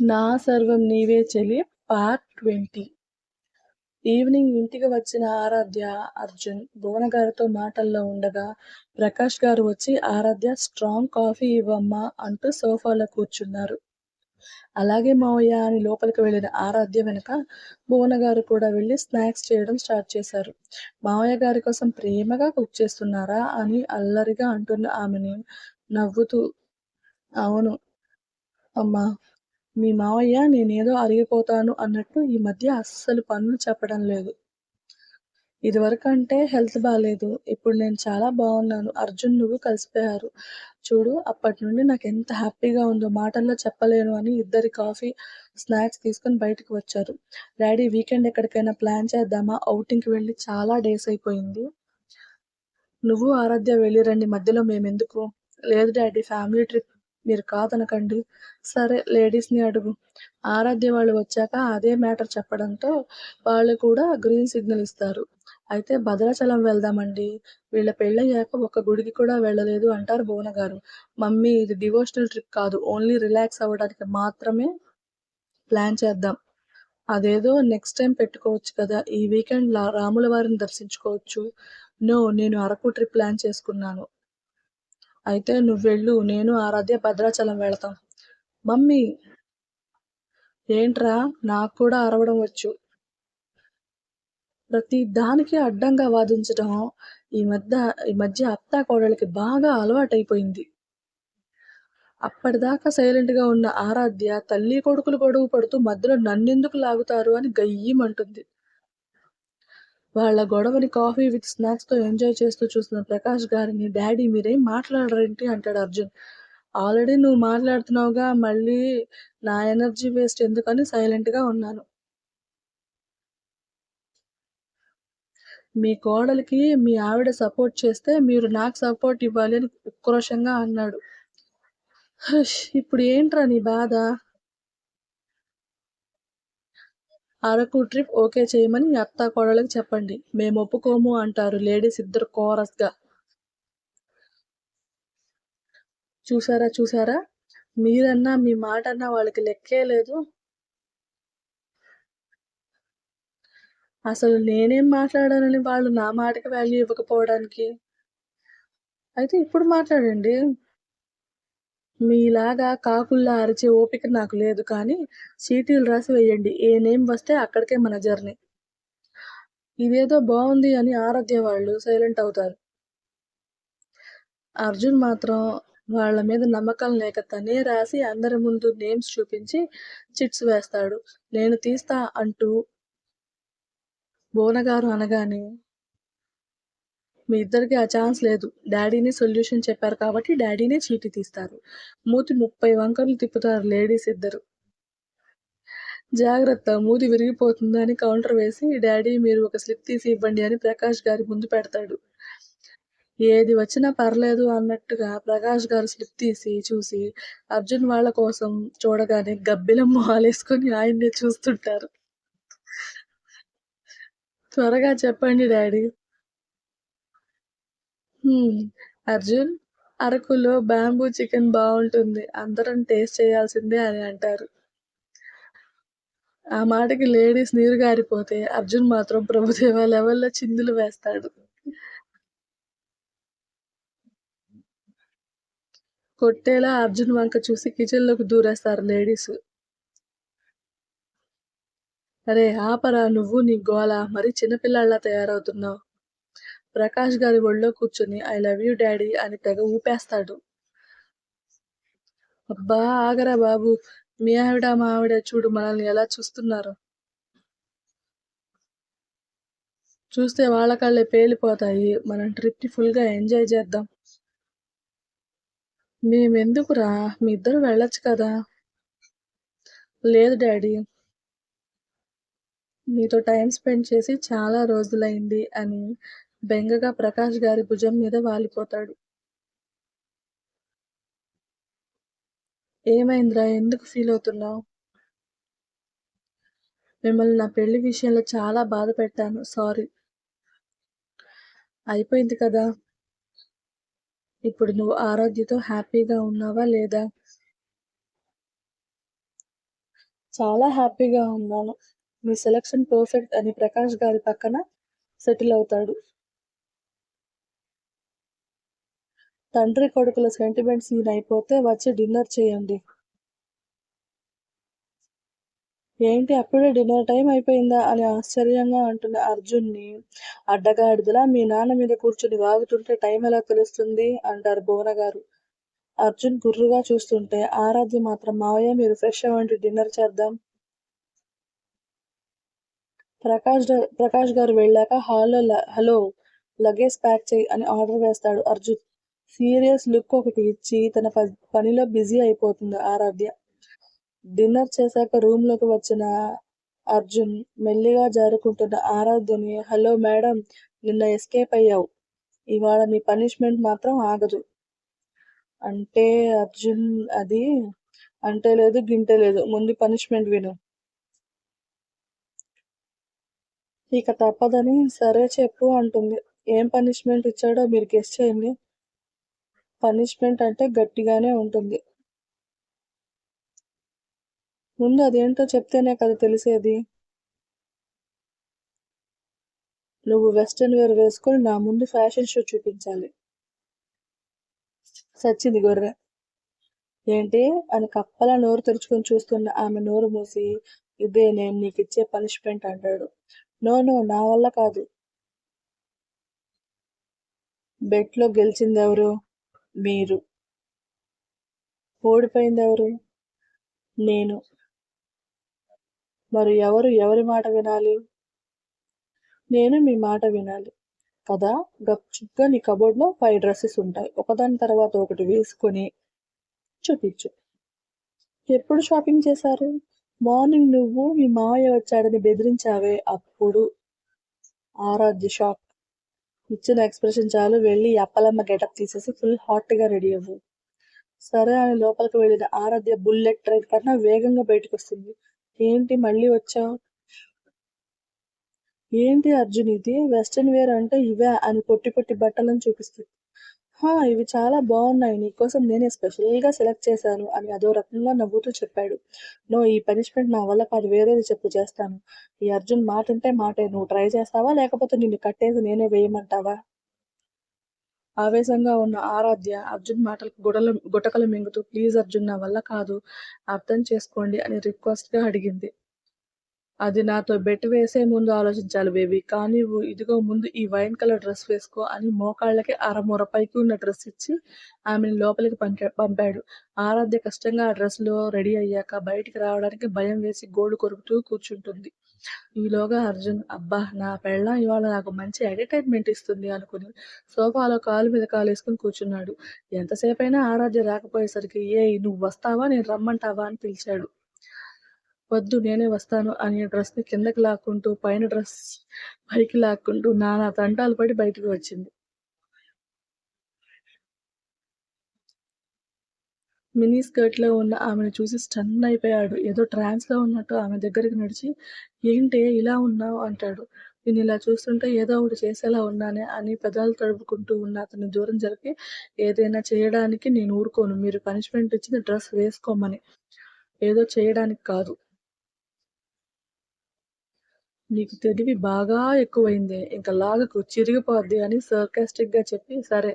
నా సర్వం నీవే చెలి పార్ట్ ట్వంటీ ఈవినింగ్ ఇంటికి వచ్చిన ఆరాధ్య అర్జున్ భువన గారితో మాటల్లో ఉండగా ప్రకాష్ గారు వచ్చి ఆరాధ్య స్ట్రాంగ్ కాఫీ ఇవ్వమ్మా అంటూ సోఫాలో కూర్చున్నారు. అలాగే మావయ్య అని లోపలికి వెళ్ళిన ఆరాధ్య వెనుక భువన గారు కూడా వెళ్ళి స్నాక్స్ చేయడం స్టార్ట్ చేశారు. మావయ్య గారి కోసం ప్రేమగా కుక్ చేస్తున్నారా? అని అల్లరిగా అంటున్న ఆమెని నవ్వుతూ అవును అమ్మా మీ మావయ్య నేనేదో అరిగిపోతాను అన్నట్టు ఈ మధ్య అస్సలు పనులు చెప్పడం లేదు. ఇదివరకు అంటే హెల్త్ బాగాలేదు ఇప్పుడు నేను చాలా బాగున్నాను. అర్జున్ నువ్వు కలిసిపోయారు. చూడు అప్పటి నుండి నాకు ఎంత హ్యాపీగా ఉందో మాటల్లో చెప్పలేను అని ఇద్దరి కాఫీ స్నాక్స్ తీసుకొని బయటకు వచ్చారు. డాడీ వీకెండ్ ఎక్కడికైనా ప్లాన్ చేద్దామా? అవుటింగ్కి వెళ్ళి చాలా డేస్ అయిపోయింది. నువ్వు ఆరాధ్య వెళ్ళిరండి మధ్యలో మేమెందుకు? లేదు డాడీ ఫ్యామిలీ ట్రిప్ మీరు కాదనకండి. సరే లేడీస్ని అడుగు. ఆరాధ్య వాళ్ళు వచ్చాక అదే మ్యాటర్ చెప్పడంతో వాళ్ళు కూడా గ్రీన్ సిగ్నల్ ఇస్తారు. అయితే భద్రాచలం వెళ్దామండి. వీళ్ళ పెళ్ళయ్యాక ఒక గుడికి కూడా వెళ్ళలేదు అంటారు భువన గారు మమ్మీ ఇది డివోషనల్ ట్రిప్ కాదు. ఓన్లీ రిలాక్స్ అవ్వడానికి మాత్రమే ప్లాన్ చేద్దాం. అదేదో నెక్స్ట్ టైం పెట్టుకోవచ్చు కదా. ఈ వీకెండ్ రాముల వారిని దర్శించుకోవచ్చు. నో నేను అరకు ట్రిప్ ప్లాన్ చేసుకున్నాను. అయితే నువ్వెళ్ళు నేను ఆరాధ్య భద్రాచలం వెళతాం. మమ్మీ! ఏంట్రా? నాకు కూడా అరవడం వచ్చు. ప్రతి దానికి అడ్డంగా వాదించడం ఈ మధ్య ఈ మధ్య అత్తా కోడలికి బాగా అలవాటైపోయింది. అప్పటిదాకా సైలెంట్గా ఉన్న ఆరాధ్య తల్లి కొడుకులు గొడవ పడుతూ మధ్యలో నన్నెందుకు లాగుతారు అని గయ్యమంటుంది. వాళ్ళ గొడవని కాఫీ విత్ స్నాక్స్తో ఎంజాయ్ చేస్తూ చూస్తున్న ప్రకాష్ గారిని డాడీ మీరేం మాట్లాడరేంటి? అంటాడు అర్జున్. ఆల్రెడీ నువ్వు మాట్లాడుతున్నావుగా మళ్ళీ నా ఎనర్జీ వేస్ట్ ఎందుకని సైలెంట్గా ఉన్నాను. మీ కోడలికి మీ ఆవిడ సపోర్ట్ చేస్తే మీరు నాకు సపోర్ట్ ఇవ్వాలి అని ఉక్రోషంగా అన్నాడు. హష్, ఇప్పుడు ఏంట్రా నీ బాధ? అరకు ట్రిప్ ఓకే చేయమని మీ అత్త కోడలకు చెప్పండి. మేము ఒప్పుకోము అంటారు లేడీస్ ఇద్దరు కోరస్గా చూసారా చూసారా మీరన్నా మీ మాట అన్నా వాళ్ళకి లెక్కే లేదు. అసలు నేనేం మాట్లాడానని వాళ్ళు నా మాటకి వాల్యూ ఇవ్వకపోవడానికి? అయితే ఇప్పుడు మాట్లాడండి. మీలాగా కాకుల్లా అరిచే ఓపిక నాకు లేదు కానీ చీటీలు రాసి వేయండి. ఏ నేమ్ వస్తే అక్కడికే మన జర్నీ. ఇదేదో బాగుంది అని ఆరాధ్య వాళ్ళు సైలెంట్ అవుతారు. అర్జున్ మాత్రం వాళ్ళ మీద నమ్మకం లేక తనే రాసి అందరి ముందు నేమ్స్ చూపించి చిట్స్ వేస్తాడు. నేను తీస్తా అంటూ బోనగారు అనగానే మీ ఇద్దరికి ఆ ఛాన్స్ లేదు. డాడీని సొల్యూషన్ చెప్పారు కాబట్టి డాడీనే చీటీ తీస్తారు. మూతి ముప్పై వంకలు తిప్పుతారు లేడీస్ ఇద్దరు. జాగ్రత్త మూతి విరిగిపోతుందని కౌంటర్ వేసి డాడీ మీరు ఒక స్లిప్ తీసి ఇవ్వండి అని ప్రకాష్ గారి ముందు పెడతాడు. ఏది వచ్చినా పర్లేదు అన్నట్టుగా ప్రకాష్ గారు స్లిప్ తీసి చూసి అర్జున్ వాళ్ళ కోసం చూడగానే గబ్బిలం మొహాలేసుకొని ఆయన్నే చూస్తుంటారు. త్వరగా చెప్పండి డాడీ. హ్మ్. అర్జున్ అరకులో బ్యాంబూ చికెన్ బాగుంటుంది అందరం టేస్ట్ చేయాల్సిందే అని అంటారు. ఆ మాటకి లేడీస్ నీరు గారిపోతే అర్జున్ మాత్రం ప్రభుదేవ లెవెల్లో చిందులు వేస్తాడు. కొట్టేలా అర్జున్ వంక చూసి కిచెన్లోకి దూరేస్తారు లేడీస్ అరే ఆపరా నువ్వు నీ గోల. మరి చిన్నపిల్లాళ్ళ తయారవుతున్నావు. ప్రకాష్ గారి ఒళ్ళో కూర్చుని ఐ లవ్ యూ డాడీ అని తెగ ఊపేస్తాడు. అబ్బా ఆగరా బాబు మీ ఆవిడ మా ఆవిడ చూడు మనల్ని ఎలా చూస్తున్నారు. చూస్తే వాళ్ళ కళ్ళే పేలిపోతాయి. మనం ట్రిప్ని ఫుల్గా ఎంజాయ్ చేద్దాం. మేమెందుకురా? మీ ఇద్దరు వెళ్ళొచ్చు కదా. లేదు డాడీ. మీతో టైం స్పెండ్ చేసి చాలా రోజులైంది అని బెంగగా ప్రకాష్ గారి భుజం మీద వాలిపోతాడు. ఏమైందిరా? ఎందుకు ఫీల్ అవుతున్నావు? మిమ్మల్ని నా పెళ్ళి విషయంలో చాలా బాధ పెట్టాను. సారీ అయిపోయింది కదా? ఇప్పుడు నువ్వు ఆరోగ్యతో హ్యాపీగా ఉన్నావా లేదా? చాలా హ్యాపీగా ఉన్నాను. మీ సెలక్షన్ పర్ఫెక్ట్ అని ప్రకాష్ గారి పక్కన సెటిల్ అవుతాడు. తండ్రి కొడుకుల సెంటిమెంట్ సీన్ అయిపోతే వచ్చి డిన్నర్ చేయండి. ఏంటి అప్పుడే డిన్నర్ టైం అయిపోయిందా అని ఆశ్చర్యంగా అంటున్న అర్జున్ని అడ్డగాడిదలా మీ నాన్న మీద కూర్చుని వాగుతుంటే టైం ఎలా తెలుస్తుంది అంటారు భువనగారు. అర్జున్ గుర్రుగా చూస్తుంటే ఆరాధ్య మాత్రం మావయ్య మీరు ఫ్రెష్ అవ్వండి డిన్నర్ చేద్దాం. ప్రకాష్ ప్రకాష్ గారు వెళ్ళాక హాల్లో ల- హలో లగేజ్ ప్యాక్ చేయి అని ఆర్డర్ వేస్తాడు అర్జున్. సీరియస్ లుక్ ఒకటి ఇచ్చి తన పనిలో బిజీ అయిపోతుంది ఆరాధ్య. డిన్నర్ చేశాక రూమ్లోకి వచ్చిన అర్జున్ మెల్లిగా జారుకుంటున్న ఆరాధ్యని హలో మేడం నిన్న ఎస్కేప్ అయ్యావు. ఇవాళ నీ పనిష్మెంట్ మాత్రం ఆగదు. అంటే అర్జున్ అది అంటే లేదు గింటే లేదు. ముందు పనిష్మెంట్ విను. ఇక తప్పదని సరే చెప్పు అంటుంది. ఏం పనిష్మెంట్ ఇచ్చాడో మీరు గెస్ట్ చేయండి. పనిష్మెంట్ అంటే గట్టిగానే ఉంటుంది. ముందు అదేంటో చెప్తేనే కదా తెలిసేది. నువ్వు వెస్ట్రన్ వేర్ వేసుకొని నా ముందు ఫ్యాషన్ షో చూపించాలి. సచ్చింది గొర్రె. ఏంటి? అని కప్పల నోరు తెరుచుకొని చూస్తున్న ఆమె నోరు మూసి ఇదే నేను నీకు ఇచ్చే పనిష్మెంట్ అంటాడు. నో నో నా వల్ల కాదు. బెట్లో గెలిచింది ఎవరు మీరు. ఓడిపోయింది ఎవరు నేను. మరి ఎవరు ఎవరి మాట వినాలి? నేను మీ మాట వినాలి. కదా? గప్చుప్గా నీ కబోర్డ్లో ఫైవ్ డ్రెస్సెస్ ఉంటాయి. ఒకదాని తర్వాత ఒకటి వేసుకొని చూపించు. ఎప్పుడు షాపింగ్ చేశారు? మార్నింగ్ నువ్వు మీ మావయ్య వచ్చాడని బెదిరించావే అప్పుడు. ఆరాధ్య షాక్. ఇచ్చిన ఎక్స్ప్రెషన్ చాలు. వెళ్ళి అప్పలమ్మ గెటప్ తీసేసి ఫుల్ హాట్గా రెడీ అవ్వు. సరే అని లోపలికి వెళ్ళిన ఆరాధ్య బుల్లెట్ ట్రైన్ కన్నా వేగంగా బయటకు వస్తుంది ఏంటి మళ్ళీ వచ్చావు? ఏంటి అర్జున్ ఇది? వెస్ట్రన్ వేర్ అంటే ఇవే అని పొట్టి పొట్టి బట్టలను చూపిస్తుంది. ఇవి చాలా బాగున్నాయి. నీకోసం నేనే స్పెషల్గా సెలెక్ట్ చేశాను అని అదో రకంగా నవ్వుతూ చెప్పాడు. నో ఈ పనిష్మెంట్ నా వల్ల కాదు వేరేది చెప్పు చేస్తాను. ఈ అర్జున్ మాట అంటే మాటే. నువ్వు ట్రై చేస్తావా? లేకపోతే నిన్ను కట్టేసి నేనే వేయమంటావా? ఆవేశంగా ఉన్న ఆరాధ్య అర్జున్ మాటలకు గుడల గుటకలు మింగుతూ ప్లీజ్ అర్జున్ నా వల్ల కాదు. అర్థం చేసుకోండి అని రిక్వెస్ట్గా అడిగింది. అది నాతో బెట్ వేసే ముందు ఆలోచించాలి బేబీ. కానీ నువ్వు ఇదిగో ముందు ఈ వైన్ కలర్ డ్రెస్ వేసుకో అని మోకాళ్ళకి అరమూర పైకి ఉన్న డ్రెస్ ఇచ్చి ఆమెను లోపలికి పంపా పంపాడు. ఆరాధ్య కష్టంగా ఆ డ్రెస్లో రెడీ అయ్యాక బయటికి రావడానికి భయం వేసి గోడు కొరుకుతూ కూర్చుంటుంది. ఈలోగా అర్జున్ అబ్బా నా పెళ్ళం ఇవాళ నాకు మంచి ఎంటర్టైన్మెంట్ ఇస్తుంది అనుకుని సోఫాలో కాలు మీద కాలు వేసుకుని కూర్చున్నాడు. ఎంతసేపైనా ఆరాధ్య రాకపోయేసరికి ఏ నువ్వు వస్తావా? నేను రమ్మంటావా? అని పిలిచాడు. వద్దు నేనే వస్తాను అని డ్రెస్ని కిందకి లాక్కుంటూ పైన డ్రెస్ పైకి లాక్కుంటూ నానా తంటాలు పడి బయటకు వచ్చింది. మినీ స్కర్ట్లో ఉన్న ఆమెను చూసి స్టన్ అయిపోయాడు. ఏదో ట్రాన్స్లో ఉన్నట్టు ఆమె దగ్గరికి నడిచి ఏంటే ఇలా ఉన్నావు? అంటాడు. నేను ఇలా చూస్తుంటే ఏదో ఒకటి చేసేలా ఉన్నానే అని పెదాలు తడుపుకుంటూ ఉన్న అతని దూరం జరిగి ఏదైనా చేయడానికి నేను ఊరుకోను. మీరు పనిష్మెంట్ ఇచ్చిన డ్రెస్ వేసుకోమని. ఏదో చేయడానికి కాదు. నీకు తెలివి బాగా ఎక్కువైంది. ఇంకా లాగకు చిరిగిపోద్ది అని సర్కాస్టిక్గా చెప్పి సరే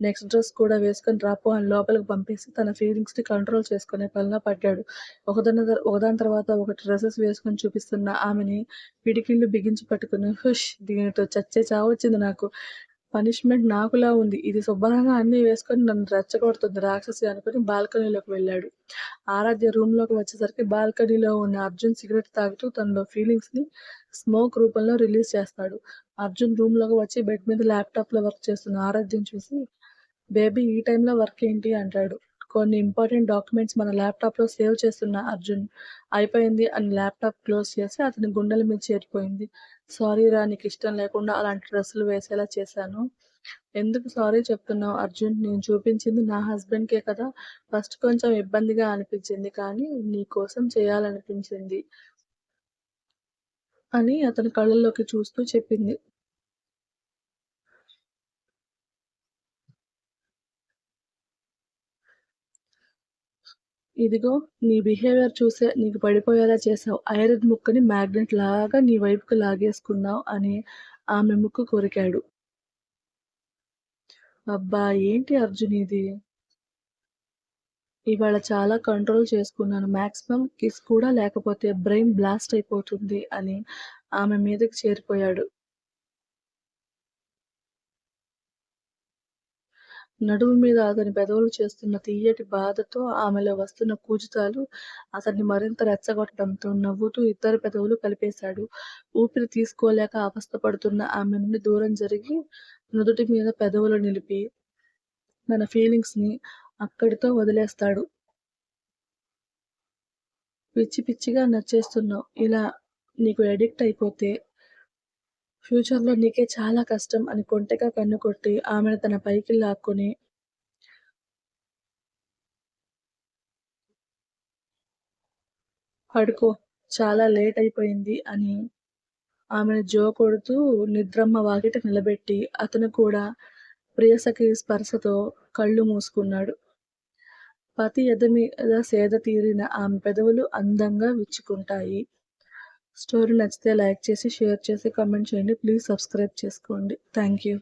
నెక్స్ట్ డ్రెస్ కూడా వేసుకొని రాపో అని లోపలికి పంపేసి తన ఫీలింగ్స్ని కంట్రోల్ చేసుకునే పనిలో పడ్డాడు. ఒకదాని ఒకదాని తర్వాత ఒకటి డ్రెస్సెస్ వేసుకొని చూపిస్తున్న ఆమెని పిడికిళ్ళు బిగించి పట్టుకుని హుష్ దీనితో చచ్చే చావొచ్చింది నాకు. పనిష్మెంట్ నాకులా ఉంది. ఇది శుభ్రంగా అన్నీ వేసుకొని నన్ను రెచ్చగొడుతుంది. రాక్షసి అనుకుని బాల్కనీలోకి వెళ్ళాడు. ఆరాధ్య రూమ్లోకి వచ్చేసరికి బాల్కనీలో ఉన్న అర్జున్ సిగరెట్ తాగుతూ తనలో ఫీలింగ్స్ని స్మోక్ రూపంలో రిలీజ్ చేస్తాడు. అర్జున్ రూమ్లోకి వచ్చి బెడ్ మీద ల్యాప్టాప్లో వర్క్ చేస్తున్న ఆరాధ్యం చూసి బేబీ ఈ టైంలో వర్క్ ఏంటి? అంటాడు. కొన్ని ఇంపార్టెంట్ డాక్యుమెంట్స్ మన ల్యాప్టాప్లో సేవ్ చేస్తున్న అర్జున్ అయిపోయింది. అని ల్యాప్టాప్ క్లోజ్ చేసి అతని గుండెల మీద చేరిపోయింది. సారీ రా నీకు ఇష్టం లేకుండా అలాంటి డ్రెస్సులు వేసేలా చేశాను. ఎందుకు సారీ చెప్తున్నావు అర్జున్? నేను చూపించింది నా హస్బెండ్కే కదా. ఫస్ట్ కొంచెం ఇబ్బందిగా అనిపించింది కానీ నీ కోసం చేయాలనిపించింది అని అతని కళ్ళల్లోకి చూస్తూ చెప్పింది. ఇదిగో నీ బిహేవియర్ చూసే నీకు పడిపోయేలా చేసావు ఐరన్ ముక్కని మ్యాగ్నెట్ లాగా నీ వైపుకు లాగేసుకున్నావు అని ఆమె ముక్కు కొరికాడు. అబ్బా ఏంటి అర్జున్ ఇది? ఇవాళ చాలా కంట్రోల్ చేసుకున్నాను. మాక్సిమం కిస్ కూడా లేకపోతే బ్రెయిన్ బ్లాస్ట్ అయిపోతుంది అని ఆమె మీదకి చేరిపోయాడు. నడుము మీద అతని పెదవులు చేస్తున్న తీయటి బాధతో ఆమెలో వస్తున్న కూజుతాలు అతన్ని మరింత రెచ్చగొట్టడంతో నవ్వుతూ ఇద్దరు పెదవులు కలిపేశాడు. ఊపిరి తీసుకోలేక అవస్థపడుతున్న ఆమె నుండి దూరం జరిగి నుదుటి మీద పెదవులు నిలిపి తన ఫీలింగ్స్ని అక్కడితో వదిలేస్తాడు. పిచ్చి పిచ్చిగా నచ్చేస్తున్నావు. ఇలా నీకు ఎడిక్ట్ అయిపోతే ఫ్యూచర్లో నీకే చాలా కష్టం అని కొంటెగా కన్ను కొట్టి ఆమెను తన పైకి లాక్కొని పడుకో చాలా లేట్ అయిపోయింది అని ఆమెను జో కొడుతూ నిద్రమ్మ వాకిట నిలబెట్టి అతను కూడా ప్రియసఖి స్పర్శతో కళ్ళు మూసుకున్నాడు. పతి ఎద మీద సేద తీరిన ఆమె పెదవులు అందంగా విచ్చుకుంటాయి. స్టోరీ నచ్చితే లైక్ చేసి షేర్ చేసి కామెంట్ చేయండి. ప్లీజ్ సబ్స్క్రైబ్ చేసుకోండి. Thank you